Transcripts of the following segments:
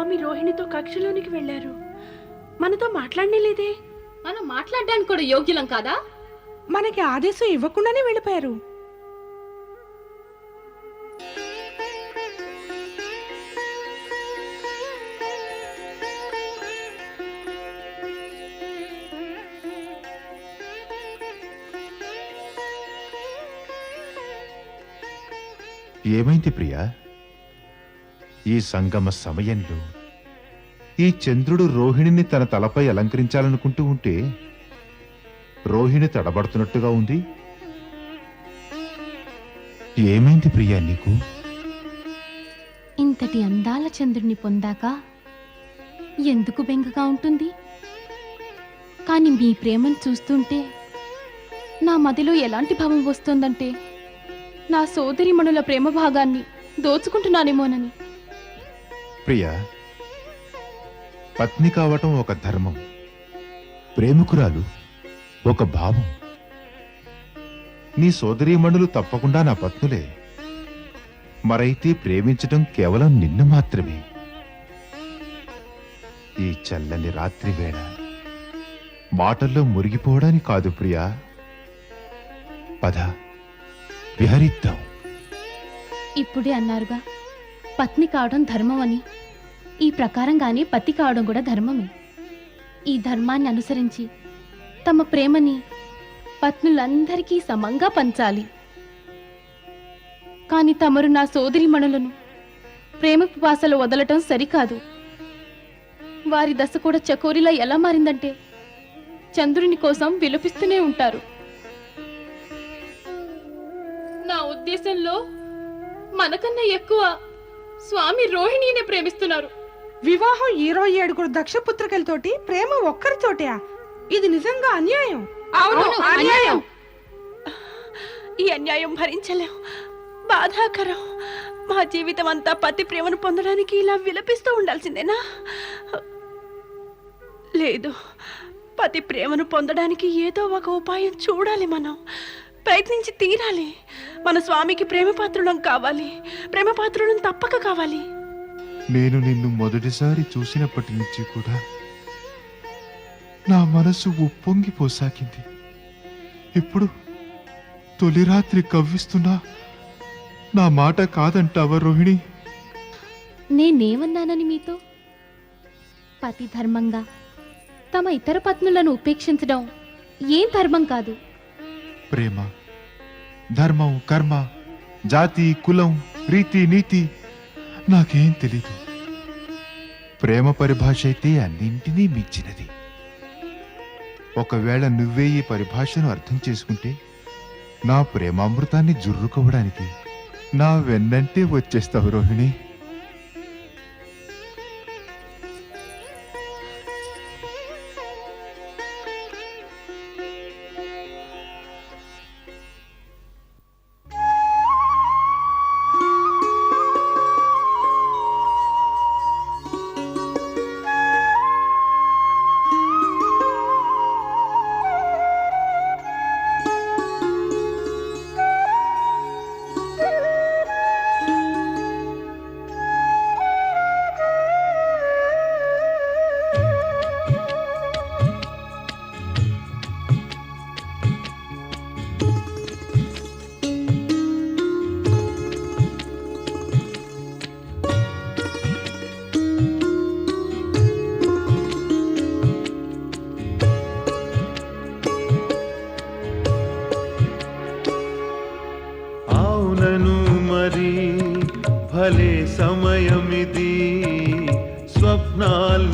స్వామి రోహిణితో కక్షలోనికి వెళ్ళారు. మనతో మాట్లాడనేలేదే మనం మాట్లాడడానికి కూడా యోగ్యులం కాదా? మనకి ఆదేశం ఇవ్వకుండానే వెళ్ళిపోయారు. ఏమైంది ప్రియా? ఈ సంగమ సమయంలో ఈ చంద్రుడు రోహిణిని తన తలపై అలంకరించాలనుకుంటూ ఉంటే రోహిణి తడబడుతున్నట్టుగా ఉంది. ఏమైంది ప్రియా నీకు? ఇంతటి అందాల చంద్రుని పొందాక ఎందుకు బెంగగా ఉంటుంది? కానీ మీ ప్రేమను చూస్తుంటే నా మదిలో ఎలాంటి భావం వస్తుందంటే నా సోదరిమణుల ప్రేమ భాగాన్ని దోచుకుంటున్నానేమోనని. ప్రియ పత్ని కావటం ఒక ధర్మం ప్రేమికురాలు ఒక భావం. నీ సోదరీమణులు తప్పకుండా నా పత్నులే. మరైతే ప్రేమించటం కేవలం నిన్ను మాత్రమే. ఈ చల్లని రాత్రి వేళ మాటల్లో మురిగిపోవడానికి కాదు ప్రియా. పద విహరిద్దాం. ఇప్పుడే అన్నారుగా. పత్ని కావడం ధర్మం అని ఈ ప్రకారంగానే పతి కావడం కూడా ధర్మమే. ఈ ధర్మాన్ని అనుసరించి తమ ప్రేమని పత్నులందరికీ సమంగా పంచాలి. కాని తమరు నా సోదరిమణులను ప్రేమ పిపాసలు వదలటం సరికాదు. వారి దశ కూడా చకోరిలా ఎలా మారిందంటే చంద్రుని కోసం విలపిస్తూనే ఉంటారు. నా ఉద్దేశంలో మనకన్నా ఎక్కువ స్వామి రోహిణినే ప్రేమిస్తున్నారు. వివాహం ఇరవై ఏడుగురు దక్షపుత్రికలతోటి ప్రేమ ఒక్కరితోటే. ఇది నిజంగా అన్యాయం? అవును అన్యాయం. ఈ అన్యాయం భరించలేం. బాధాకరం. మా జీవితం అంతా పతి ప్రేమను పొందడానికి ఇలా విలపిస్తూ ఉండాల్సిందేనా? లేదు. పతి ప్రేమను పొందడానికి ఏదో ఒక ఉపాయం చూడాలి మనం. ప్రయత్నించి తీరాలి. మన స్వామికి ప్రేమ పాత్రులం కావాలి. ప్రేమ పాత్రులం తప్పక కావాలి. నేను నిన్ను మొదటిసారి చూసినప్పటి నుంచి కూడా నా మనసు ఉప్పొంగిపోసాగింది ఇప్పుడు తొలి రాత్రి కవ్విస్తున్నా నా మాట కాదంటావా రోహిణి? నేనేమన్నానని మీతో? పతి ధర్మంగా తమ ఇతర పత్నులను ఉపేక్షించడం ఏం ధర్మం కాదు. ప్రేమ ధర్మం కర్మ జాతి కులం రీతి నీతి నాకేం తెలీదు. ప్రేమ పరిభాష అయితే అన్నింటినీ మించినది. ఒకవేళ నువ్వే ఈ పరిభాషను అర్థం చేసుకుంటే నా ప్రేమామృతాన్ని జుర్రుకోవడానికి నా వెన్నంటే వచ్చేస్తావు రోహిణి. உன்னால்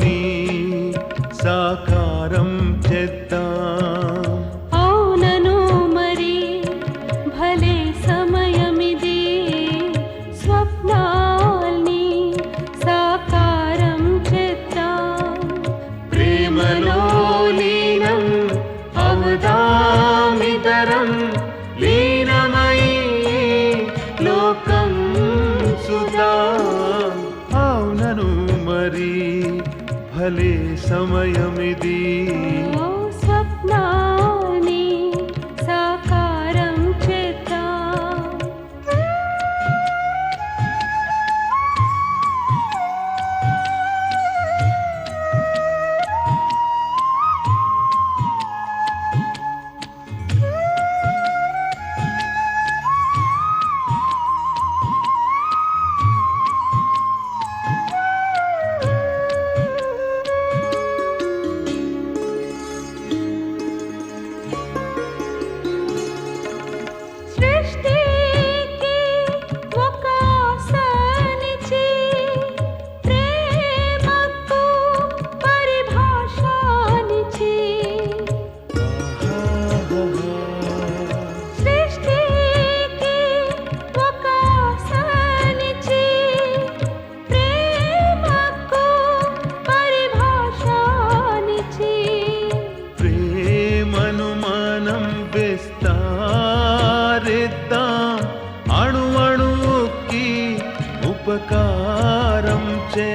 ఉపకారం చే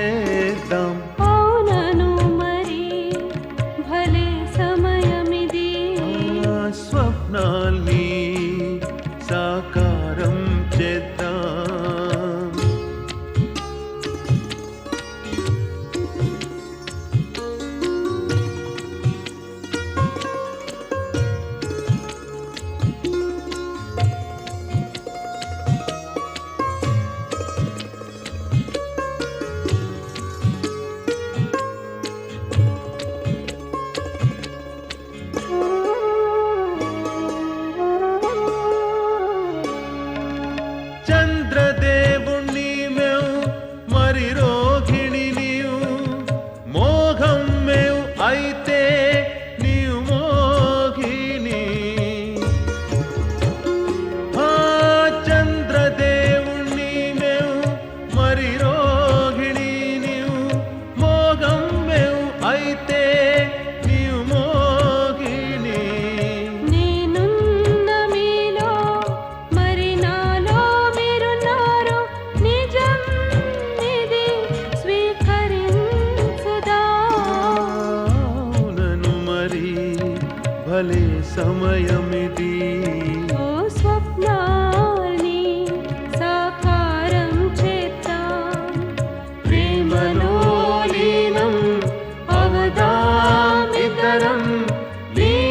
Leave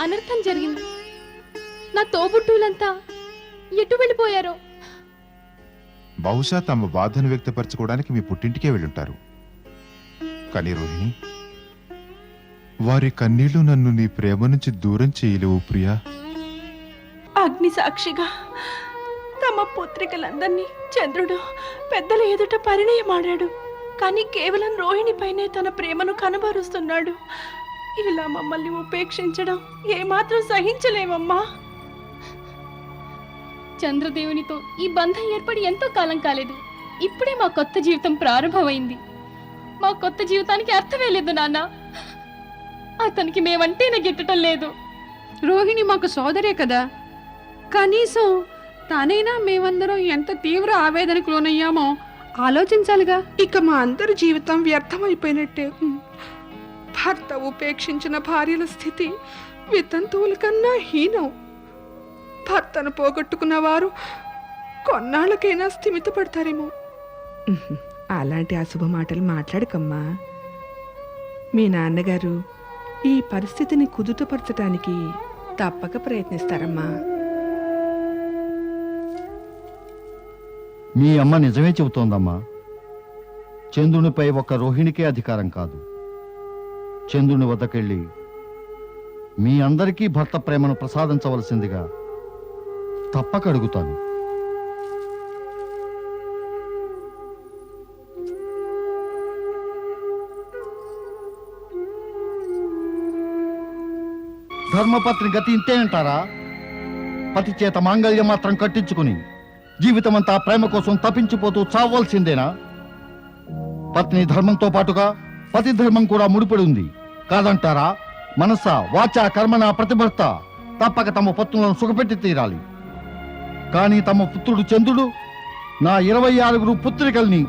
అనర్థం జరిగింది. నా తోబుట్టువులంతా ఎటు వెళ్ళిపోయారో? బహుశా తమ బాధను వ్యక్తపరచుకోవడానికి మీ పుట్టింటికే వెళ్ళుంటారు. కానీ రోహిణి వారి కన్నీళ్ళు నన్ను నీ ప్రేమ నుంచి దూరం చేయలేవు ప్రియా. అగ్ని సాక్షిగా తమ పుత్రికలందరినీ చంద్రుడు పెద్దల ఎదుట పరిణయమాడాడు. కానీ కేవలం రోహిణిపైనే తన ప్రేమను కనబరుస్తున్నాడు. ఇలా మమ్మల్ని ఉపేక్షించడం ఏమాత్రం సహించలేమమ్మా చంద్రదేవునితో ఈ బంధం ఏర్పడి ఎంతో కాలం కాలేదు. ఇప్పుడే మా కొత్త జీవితం ప్రారంభమైంది. మా కొత్త జీవితానికి అర్థమే లేదు నాన్న. అతనికి మేమంటేనే గిట్టడం లేదు. రోహిణి మాకు సోదరే కదా. కనీసం తానైనా మేమందరం ఎంత తీవ్ర ఆవేదనకు లోనయ్యామో ఆలోచించాలిగా. ఇక మా అందరి జీవితం వ్యర్థమైపోయినట్టే. భర్త ఉపేక్షించిన భార్యల స్థితి వితంతువుల కన్నా హీనం. భర్తను పోగొట్టుకున్న వారు కొన్నాళ్ళకైనా స్థిమిత పడతారేమో అలాంటి అశుభ మాటలు మాట్లాడకమ్మా. మీ నాన్నగారు ఈ పరిస్థితిని కుదుటపరచడానికి తప్పక ప్రయత్నిస్తారమ్మా. మీ అమ్మ నిజమే చెబుతోందమ్మా. చంద్రునిపై ఒక రోహిణికే అధికారం కాదు. చంద్రుని వద్దకెళ్ళి మీ అందరికీ భర్త ప్రేమను ప్రసాదించవలసిందిగా తప్పక అడుగుతాను. ధర్మపత్ని గతి ఇంతే అంటారా పతి చేత మాంగళ్యం మాత్రం కట్టించుకుని జీవితమంతా ప్రేమ కోసం తప్పించిపోతూ చావవలసిందేనా? పత్ని ధర్మంతో పాటుగా పతి ధర్మం కూడా ముడిపడి ఉంది. కాదంటారా? మనస వాచ కర్మన ప్రతిభర్త. తప్పక తమ పుత్రులను సుఖపెట్టి తీరాలి. కానీ తమ పుత్రుడు చంద్రుడు నా ఇరవై ఆరుగురు పుత్రికల్ని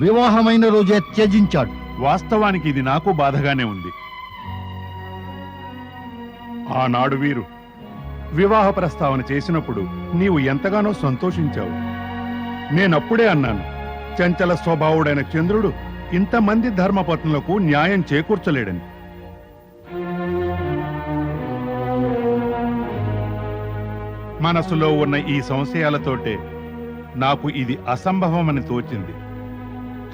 వివాహమైన రోజే త్యజించాడు. వాస్తవానికి ఇది నాకు బాధగానే ఉంది. ఆనాడు వీరు వివాహ ప్రస్తావన చేసినప్పుడు నీవు ఎంతగానో సంతోషించావు. నేనప్పుడే అన్నాను చంచల స్వభావుడైన చంద్రుడు ఇంతమంది ధర్మపత్నులకు న్యాయం చేకూర్చలేడని. మనసులో ఉన్న ఈ సంశయాలతోటే నాకు ఇది అసంభవమని తోచింది.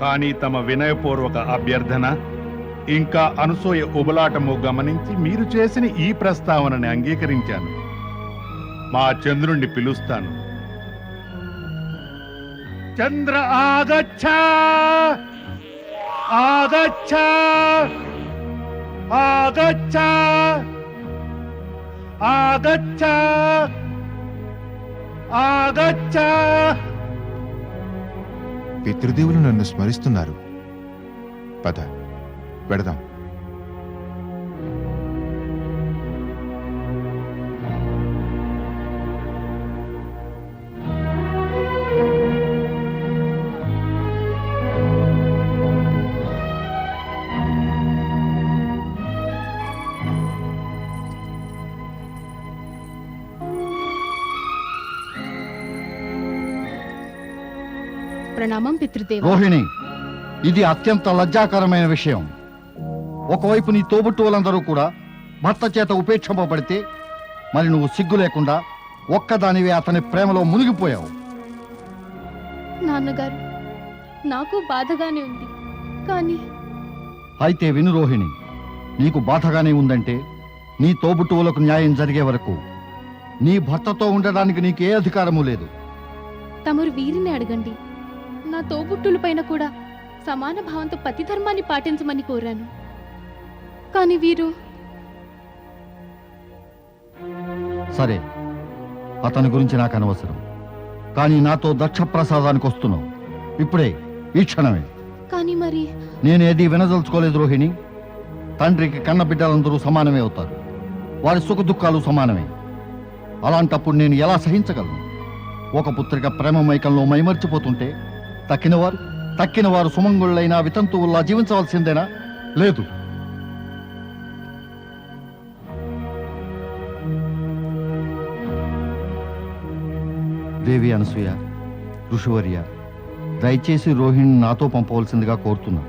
కానీ తమ వినయపూర్వక అభ్యర్థన ఇంకా అనసూయ ఉబలాటము గమనించి మీరు చేసిన ఈ ప్రస్తావనని అంగీకరించాను. మా చంద్రుణ్ణి పిలుస్తాను. చంద్ర ఆగచ్చ! ఆగచ్చ! ఆగచ్చ! ఆగచ్చ! ఆగచ్చ. పితృదేవులు నన్ను స్మరిస్తున్నారు. పద పెడదాం ప్రణామం పితృదేవ. రోహిణి ఇది అత్యంత లజ్జాకరమైన విషయం. ఒకవైపు నీ తోబుట్టువులందరూ కూడా భర్త చేత ఉపేక్షింపబడితే మరి నువ్వు సిగ్గు లేకుండా ఒక్కదానివే అతని ప్రేమలో మునిగిపోయావు. నాన్నగారు నాకు బాధగానే ఉంది. కానీ అయితే విను రోహిణి నీకు బాధగానే ఉందంటే నీ తోబుట్టువులకు న్యాయం జరిగే వరకు నీ భర్తతో ఉండడానికి నీకు ఏ అధికారము లేదు. తమరు వీరిని అడగండి. నా తోబుట్టుల పైన కూడా సమాన భావంతో పతి ధర్మాన్ని పాటించమని కోరాను. కానీ వీరు సరే అతని గురించి నాకు అనవసరం. కానీ నాతో దక్ష ప్రసాదానికి వస్తున్నావు. ఇప్పుడే ఈ క్షణమే. కానీ మరి నేనేది వినదలుచుకోలేదు రోహిణి. తండ్రికి కన్న బిడ్డలందరూ సమానమే అవుతారు. వారి సుఖ దుఃఖాలు సమానమే. అలాంటప్పుడు నేను ఎలా సహించగలను? ఒక పుత్రిక ప్రేమ మైకంలో మైమర్చిపోతుంటే తక్కినవారు తక్కిన వారు సుమంగుళ్ళైనా వితంతువుల్లా జీవించవలసిందేనా? లేదు. దేవి అనసూయ ఋషివర్య దయచేసి రోహిణి నాతో పంపవలసిందిగా కోరుతున్నా.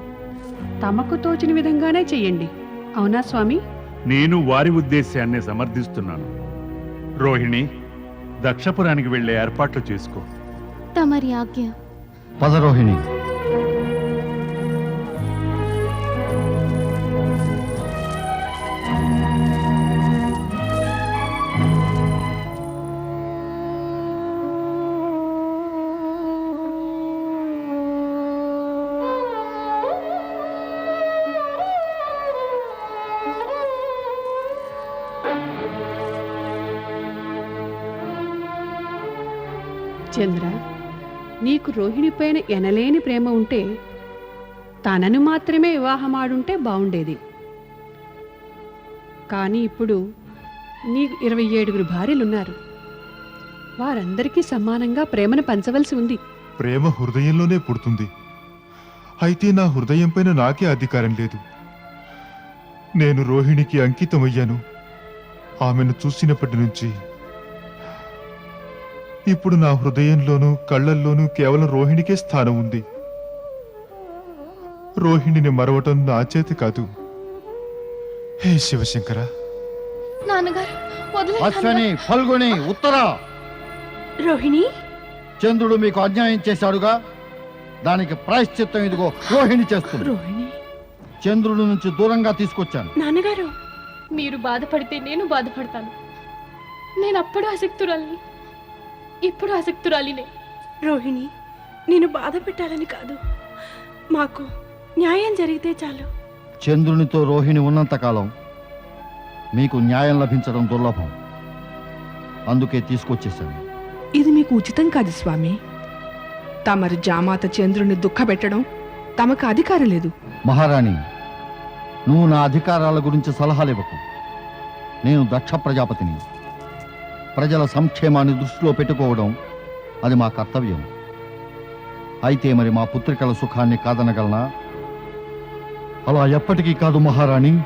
తమకు తోచిన విధంగానే చెయ్యండి. అవునా స్వామి? నేను వారి ఉద్దేశాన్ని సమర్థిస్తున్నాను. రోహిణి దక్షపురానికి వెళ్ళే ఏర్పాట్లు చేసుకో. తమరి ఆజ్ఞ. పద రోహిణి చంద్ర నీకు రోహిణి పైన ఎనలేని ప్రేమ ఉంటే తనను మాత్రమే వివాహమాడుంటే బాగుండేది కానీ ఇప్పుడు నీకు ఇరవై ఏడుగురు భార్యలున్నారు. వారందరికీ సమానంగా ప్రేమను పంచవలసి ఉంది. ప్రేమ హృదయంలోనే పుడుతుంది. అయితే నా హృదయం పైన నాకే అధికారం లేదు. నేను రోహిణికి అంకితమయ్యాను. ఆమెను చూసినప్పటి నుంచి ఇప్పుడు నా హృదయంలోనూ కళ్ళల్లోనూ కేవలం రోహిణికే స్థానం ఉంది. రోహిణిని మరవటం నా చేతి కాదు. హే శివశంకర! నాన్నగారు వదిలేయ్ అశ్వని ఫల్గుని ఉత్తర! రోహిణి? చంద్రుడు మీకు అన్యాయం చేశాడుగా. దానికి ప్రాయశ్చిత్తం ఇదిగో రోహిణి చేస్తుంది. రోహిణి? చంద్రుడి నుంచి దూరంగా తీసుకొచ్చాను. నాన్నగారు మీరు బాధపడితే నేను బాధపడతాను. నేను అప్పుడు ఆసక్తురాలిని ఇప్పుడు ఆసక్తురాలినే. రోహిణి నేను బాధ పెట్టాలని కాదు. మాకు న్యాయం జరిగితే చాలు. చంద్రునితో రోహిణి ఉన్నంతకాలం మీకు న్యాయం లభించడం దుర్లభం. అందుకే తీసుకొచ్చేసాను ఇది మీకు ఉచితం కాదు స్వామి. తమరు జామాత చంద్రుని దుఃఖపెట్టడం తమకు అధికారం లేదు. మహారాణి నువ్వు నా అధికారాల గురించి సలహాలు ఇవ్వకు నేను దక్ష ప్రజాపతిని ప్రజల సంక్షేమాన్ని దృష్టిలో పెట్టుకోవడం అది మా కర్తవ్యం. అయితే మరి మా పుత్రికల సుఖాన్ని కాదనగలనా? అలా ఎప్పటికీ కాదు మహారాణి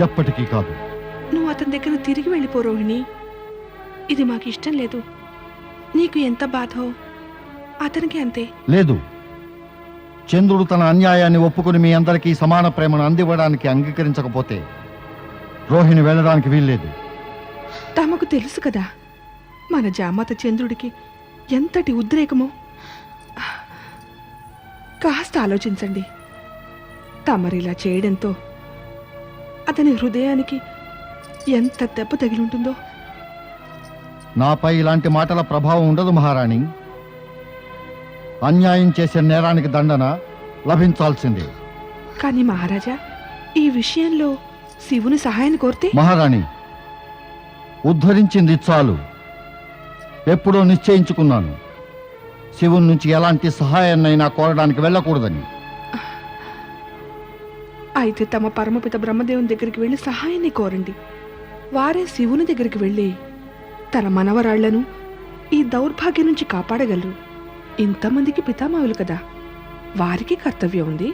ఎప్పటికీ కాదు. నువ్వు అతని దగ్గర తిరిగి వెళ్ళిపో రోహిణి. ఇది మాకు ఇష్టం లేదు. నీకు ఎంత బాధో అతనికి అంతే. లేదు. చంద్రుడు తన అన్యాయాన్ని ఒప్పుకుని మీ అందరికీ సమాన ప్రేమను అందివ్వడానికి అంగీకరించకపోతే రోహిణి వెళ్ళడానికి వీల్లేదు. తమకు తెలుసు కదా మన జామాత చంద్రుడికి ఎంతటి ఉద్రేకమో. కాస్త ఆలోచించండి. తమరిలా చేయడంతో అతని హృదయానికి ఎంత దెబ్బ తగిలుంటుందో. నాపై ఇలాంటి మాటల ప్రభావం ఉండదు మహారాణి. అన్యాయం చేసే నేరానికి దండన లభించాల్సిందే. కానీ మహారాజా ఈ విషయంలో శివుని సహాయాన్ని కోరితే? మహారాణి ఉద్ధరించింది చాలు. ఎప్పుడో నిశ్చయించుకున్నాను. శివుని నుంచి ఎలాంటి సహాయాన్నైనా కోరడానికి వెళ్ళకూడదని. అయితే తమ పరమపిత బ్రహ్మదేవుని దగ్గరికి వెళ్ళి సహాయాన్ని కోరండి. వారే శివుని దగ్గరికి వెళ్ళి తన మనవరాళ్ళను ఈ దౌర్భాగ్యం నుంచి కాపాడగలరు. ఇంతమందికి పితామహులు కదా. వారికి కర్తవ్యం ఉంది.